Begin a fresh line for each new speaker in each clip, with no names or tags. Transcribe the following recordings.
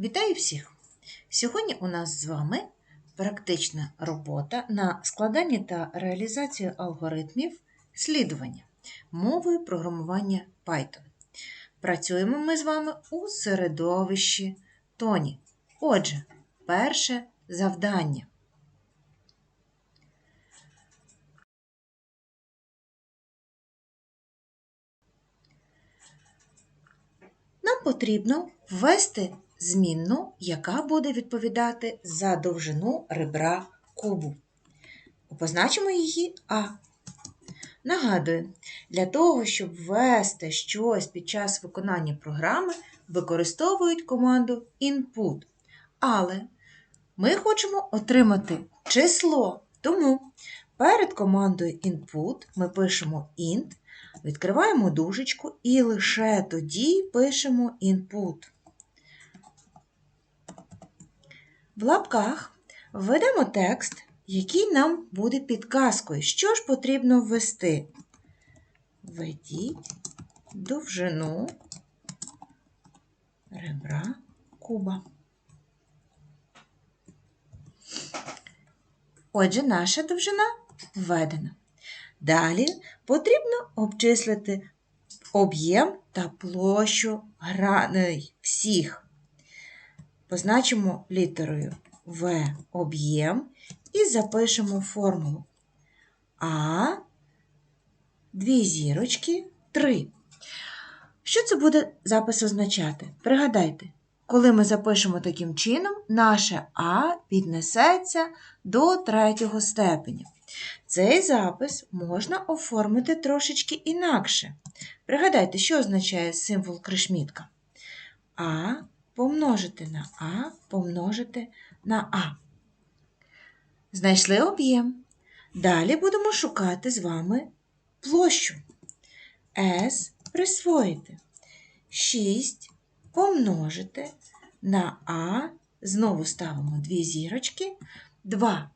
Вітаю всіх! Сьогодні у нас з вами практична робота на складання та реалізацію алгоритмів слідування мовою програмування Python. Працюємо ми з вами у середовищі Тоні. Отже, перше завдання. Нам потрібно ввести змінну, яка буде відповідати за довжину ребра кубу. Позначимо її А. Нагадую, для того, щоб ввести щось під час виконання програми, використовують команду input. Але ми хочемо отримати число. Тому перед командою input ми пишемо int, відкриваємо дужечку і лише тоді пишемо input. В лапках введемо текст, який нам буде підказкою. Що ж потрібно ввести? Введіть довжину ребра куба. Отже, наша довжина введена. Далі потрібно обчислити об'єм та площу граней всіх. Позначимо літерою В об'єм і запишемо формулу. А дві зірочки 3. Що це буде запис означати? Пригадайте, коли ми запишемо таким чином, наше А піднесеться до третього степеня. Цей запис можна оформити трошечки інакше. Пригадайте, що означає символ кришмітка? А помножити на А, помножити на А. Знайшли об'єм. Далі будемо шукати з вами площу. С присвоїти. 6 помножити на А. Знову ставимо дві зірочки, 2.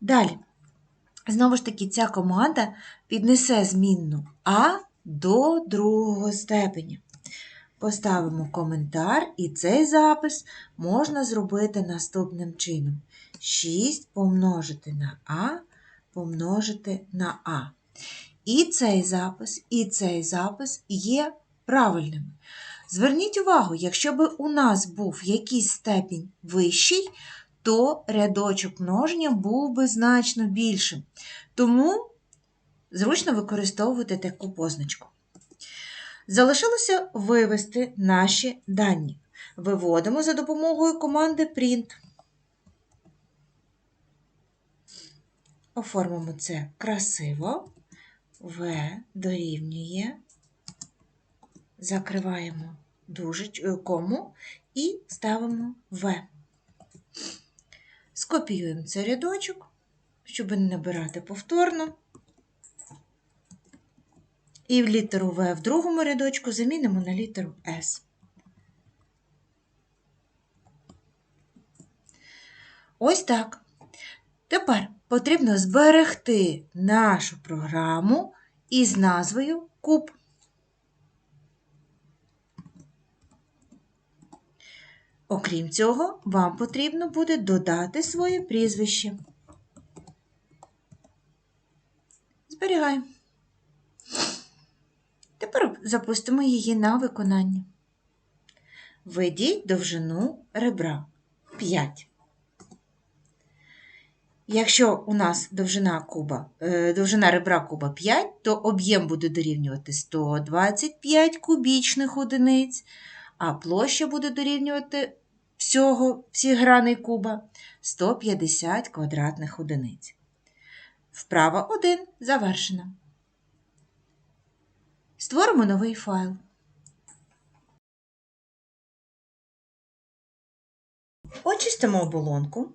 Далі. Знову ж таки, ця команда піднесе змінну А до другого степеня. Поставимо коментар, і цей запис можна зробити наступним чином: 6 помножити на А, помножити на А. І цей запис, і цей запис є правильними. Зверніть увагу, якщо б у нас був якийсь степінь вищий, то рядочок множення був би значно більшим. Тому зручно використовувати таку позначку. Залишилося вивести наші дані. Виводимо за допомогою команди Print. Оформимо це красиво. В дорівнює. Закриваємо дужич, кому і ставимо В. Скопіюємо цей рядочок, щоб не набирати повторно. І в літеру В в другому рядочку замінимо на літеру С. Ось так. Тепер потрібно зберегти нашу програму із назвою Куб. Окрім цього, вам потрібно буде додати своє прізвище. Зберігаємо. Тепер запустимо її на виконання. Введіть довжину ребра 5. Якщо у нас довжина куба, довжина ребра куба 5, то об'єм буде дорівнювати 125 кубічних одиниць, а площа буде дорівнювати всього всіх граней куба 150 квадратних одиниць. Вправа 1 завершена. Створимо новий файл. Очистимо оболонку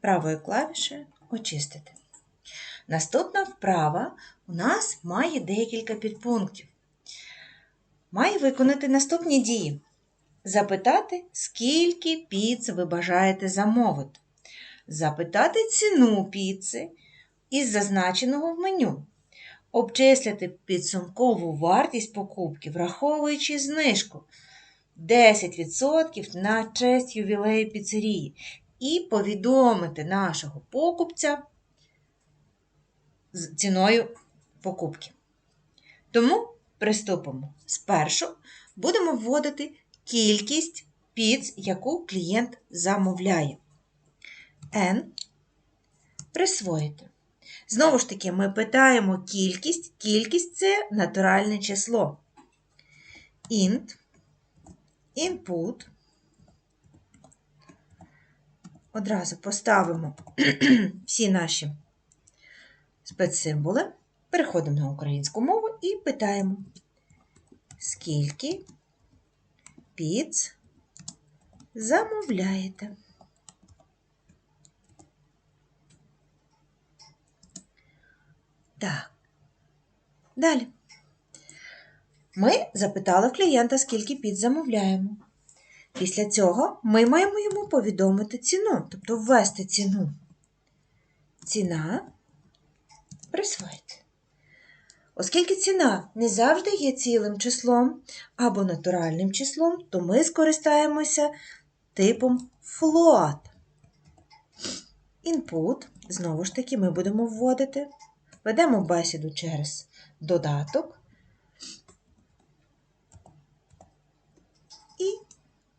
правою клавішею Очистити. Наступна вправа у нас має декілька підпунктів. Має виконати наступні дії. Запитати, скільки піц ви бажаєте замовити. Запитати ціну піци із зазначеного в меню обчислити підсумкову вартість покупки, враховуючи знижку. 10% на честь ювілею піцерії і повідомити нашого покупця з ціною покупки. Тому приступимо. Спершу будемо вводити кількість піц, яку клієнт замовляє. N присвоїти. Знову ж таки, ми питаємо кількість. Кількість це натуральне число. Int, input. Одразу поставимо всі наші спецсимволи. Переходимо на українську мову і питаємо, скільки піц замовляєте? Так. Далі. Ми запитали в клієнта, скільки піц замовляємо. Після цього ми маємо йому повідомити ціну, тобто ввести ціну. Ціна присвоїти. Оскільки ціна не завжди є цілим числом або натуральним числом, то ми скористаємося типом float. Input, знову ж таки, ми будемо вводити. Ведемо бесіду через додаток і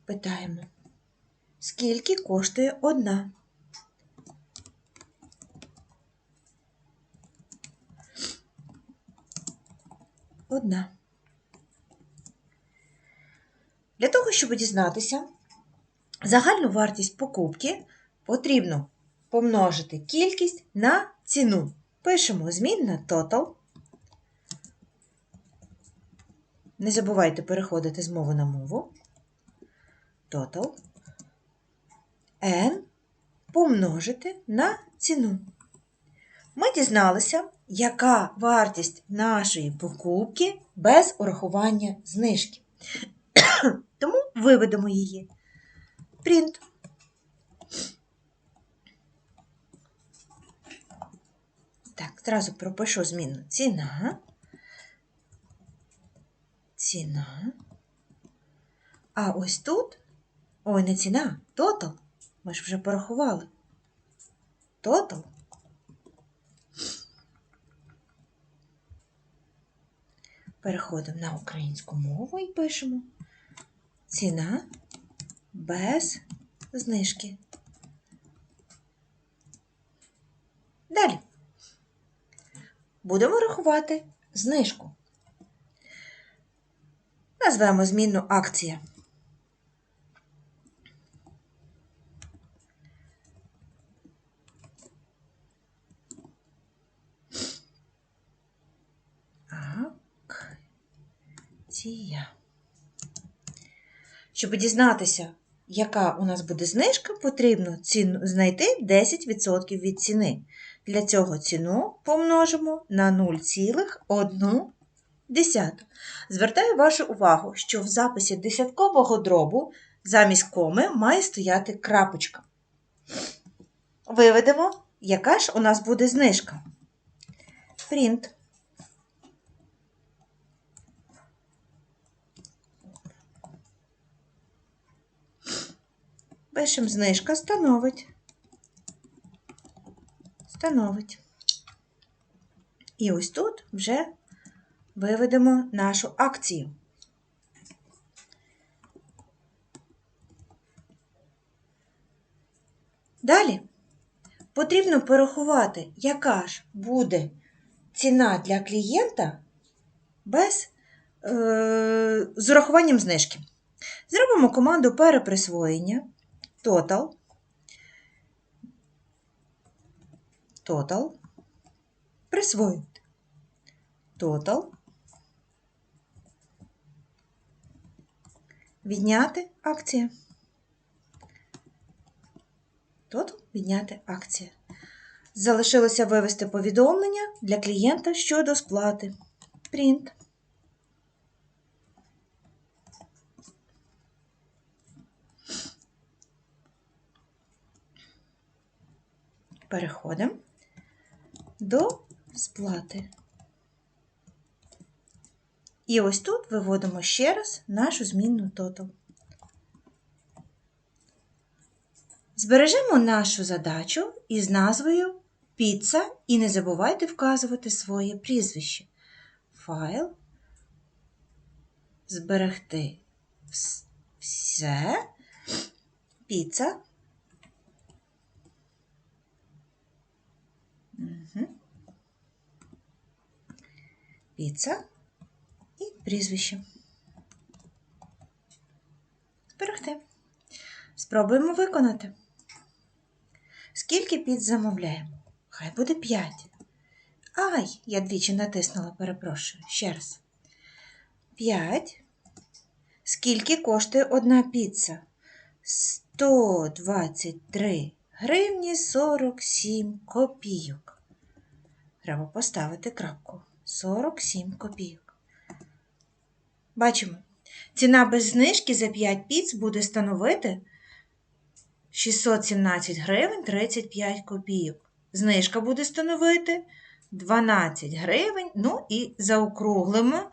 питаємо, скільки коштує одна. Одна. Для того, щоб дізнатися загальну вартість покупки, потрібно помножити кількість на ціну. Пишемо змінна total. Не забувайте переходити з мови на мову. Total. N помножити на ціну. Ми дізналися, яка вартість нашої покупки без урахування знижки. Тому виведемо її. Print. Так, зразу пропишу зміну ціна. Ціна. А ось тут, ой, не ціна, тотал. Ми ж вже порахували. Тотал. Переходимо на українську мову і пишемо ціна без знижки. Далі. Будемо рахувати знижку. Назвемо змінну акція. Акція. Щоб дізнатися, яка у нас буде знижка, потрібно ціну, знайти 10% від ціни. Для цього ціну помножимо на 0,1. Звертаю вашу увагу, що в записі десяткового дробу замість коми має стояти крапочка. Виведемо, яка ж у нас буде знижка. Print. Пишемо знижка становить. Становить. І ось тут вже виведемо нашу акцію. Далі потрібно порахувати, яка ж буде ціна для клієнта без, е, з урахуванням знижки. Зробимо команду переприсвоєння total, total, присвоїти. Total. Відняти акція. Total відняти акція. Залишилося вивести повідомлення для клієнта щодо сплати. Print. Переходимо до сплати. І ось тут виводимо ще раз нашу змінну тотал. Збережемо нашу задачу із назвою Піца і не забувайте вказувати своє прізвище. Файл. Зберегти все. Піца. Піца і прізвище. Зберегти. Спробуємо виконати. Скільки піц замовляємо? Хай буде 5. Ай, я двічі натиснула, перепрошую. Ще раз. 5. Скільки коштує одна піца? 123 гривні 47 копійок. Треба поставити крапку. 47 копійок. Бачимо. Ціна без знижки за 5 піц буде становити 617 гривень 35 копійок. Знижка буде становити 12 гривень, ну і заокруглимо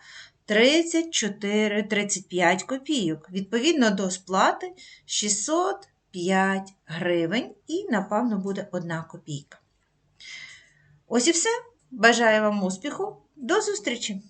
34-35 копійок. Відповідно до сплати 605 гривень і, напевно, буде 1 копійка. Ось і все. Бажаю вам успіху. До зустрічі!